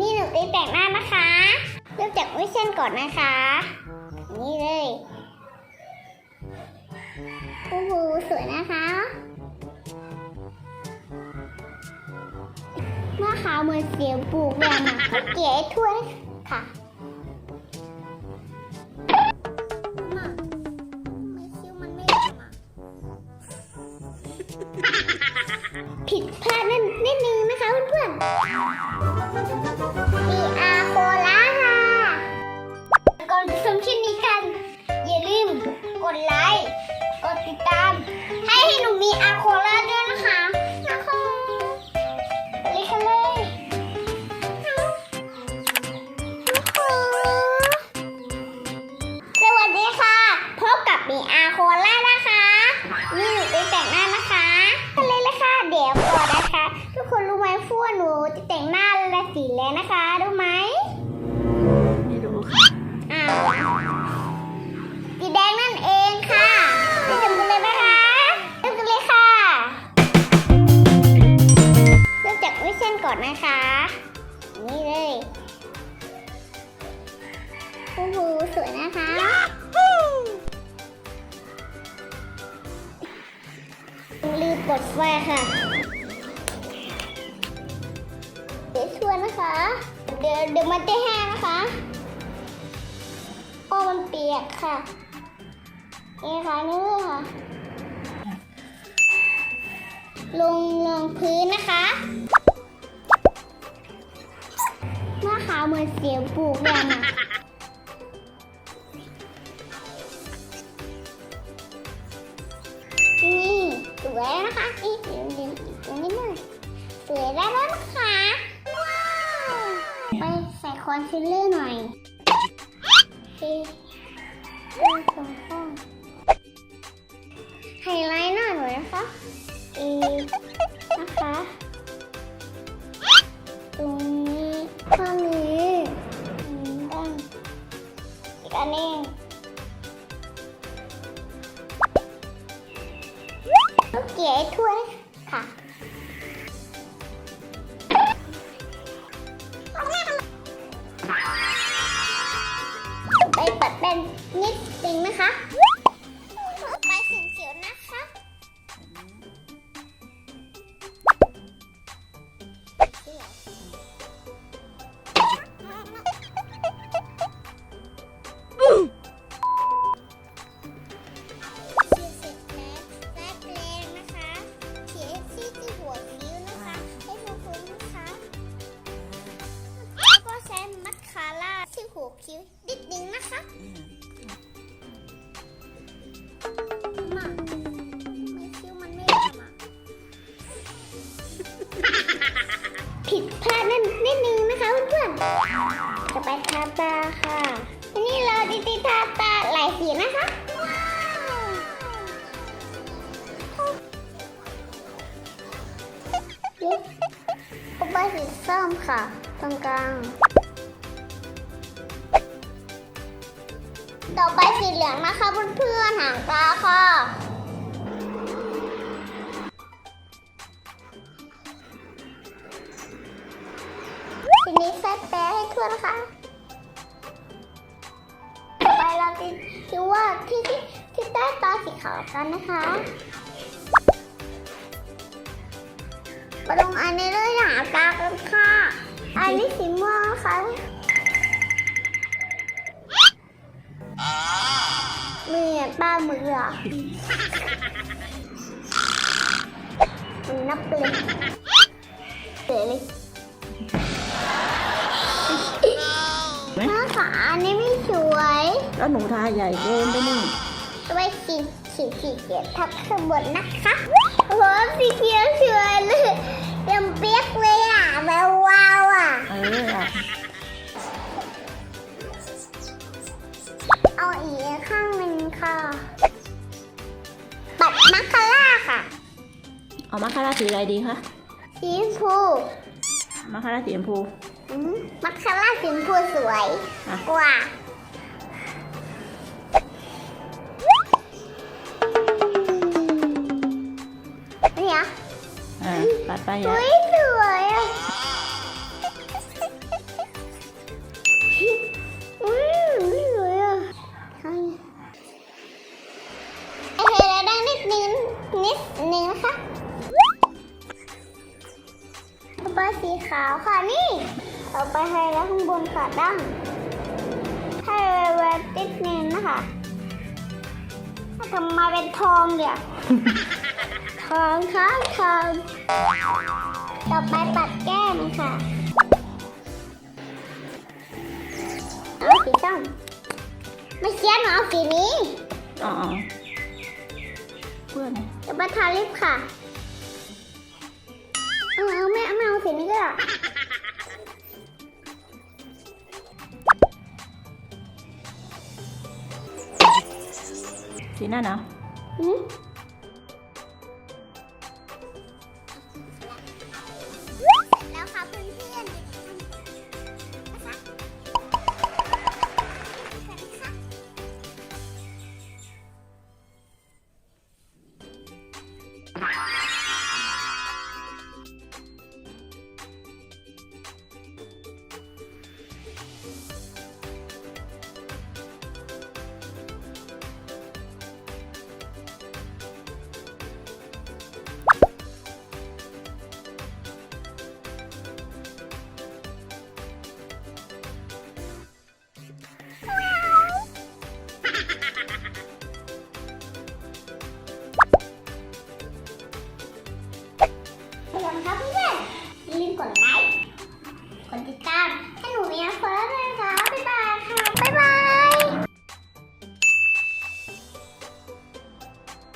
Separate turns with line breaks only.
นี่หนูตีแต่งหน้านะคะ เริ่มจากวิเส้นก่อนนะคะ นี่เลยโอ้โหสวยนะคะหน้าขาวเหมือนเสียงปลูกเลยนะเก๋ถ้วยค่ะผิดพลาดนิดนิดนึงนะคะเพื่อนๆ มีอาโคล่าค่ะก่อนไปชมคลิปนี้กัน อย่าลืมกดไลค์ กดติดตาม ให้ให้หนูมีอาโคล่าด้วยนะคะนะคะไปเลยค่ะเลยสวัสดีค่ะ พบกับมีอาโคล่านะคะ นี่หนูไปแต่งหน้า สีแล้วนะคะรู้ไหม
ไม่รู้ค่ะ
อ้าวสีแดงนั่นเองค่ะไปทำกันเลยนะคะเริ่มกันเลยค่ะเริ่มจากวิเส้นก่อนนะคะ นี่เลยโอ้โหสวยนะคะลืมกดไฟค่ะ นะคะ เดี๋ยวเดี๋ยวมันจะแห้งนะคะโอ้มันเปียกค่ะ นี่ค่ะนี่ค่ะ ลงลงพื้นนะคะหน้าขาวเหมือนเสียงปลูกเลยนะนี่สวยนะคะอีกเดี๋ยวเดี๋ยวตรงนี้หน่อยสวยแล้ว คอนซีลเลอร์หน่อยเอ๊ะเรื่องตรงข้างไฮไลท์หน้าหน่อยนะคะเอนะคะ ตรงนี้ข้างนี้อืมด้านอีกอันนี้ลูกเก๋ถ้วยค่ะ นึงนะคะไปสีเขียวนะคะเขียนเสร็จแล้วแร พลาดนิดนิดนึงนะคะเพื่อนๆจะไปทาตาค่ะอันนี้เราดิติทาตาหลายสีนะคะต่อุปสีส้มค่ะ ตรงกลาง ต่อไปสีเหลืองนะคะเพื่อนๆหางตาค่ะ ทั่วนะคะ ต่อไปเราจะคิดว่าที่ที่ที่ใต้ตาสีขาวกันนะคะมาลงอันนี้เลยหาตากันค่ะ อันนี้สีม่วงนะคะมือป้ามืออมันนับเลยเสือเลย
แล้วหนูทาใหญ่เกินไปนี่
ไว้สีสีสีเขียวทับข้างบนนะคะโอ้โหสีเขียวสวยเลยยังเปียกเลยอะแบบว้าวอะ
เอออะ
เอาอีกข้างหนึ่งค่ะปัดมัคคาร่าค่ะ
เอามาคาราสีอะไรดีคะ
สีชมพู
มาคาราสีชมพู
อืมมัคคาร่าสีชมพูสวย
อะ
กว่า ไปอะ สวยอ่
อยวยอะทำโอ
เคแล้วได้นิดนึงนิดนึงนะคะต่อไปสีขาวค่ะนี่ต่อไปให้แล้วข้างบนค่ะดั้งให้แวบๆนิดนึงนะคะ ทำมาเป็นทองเดี๋ยวทองค่ะทองต่อไปปัดแก้มค่ะเอาสีส้มไม่เขียนหนูเอาสีนี้
อ๋ออ๋อเพื่อนไง
จะมาทาลิปค่ะ เอาเอาไม่เอาไม่เอาสีนี้ก็ได้
สีนั่น
ครับเพื่อนๆอย่าลืมกดไลค์ กดติดตามให้หนูมีนะเฟิร์สด้วยนะครับ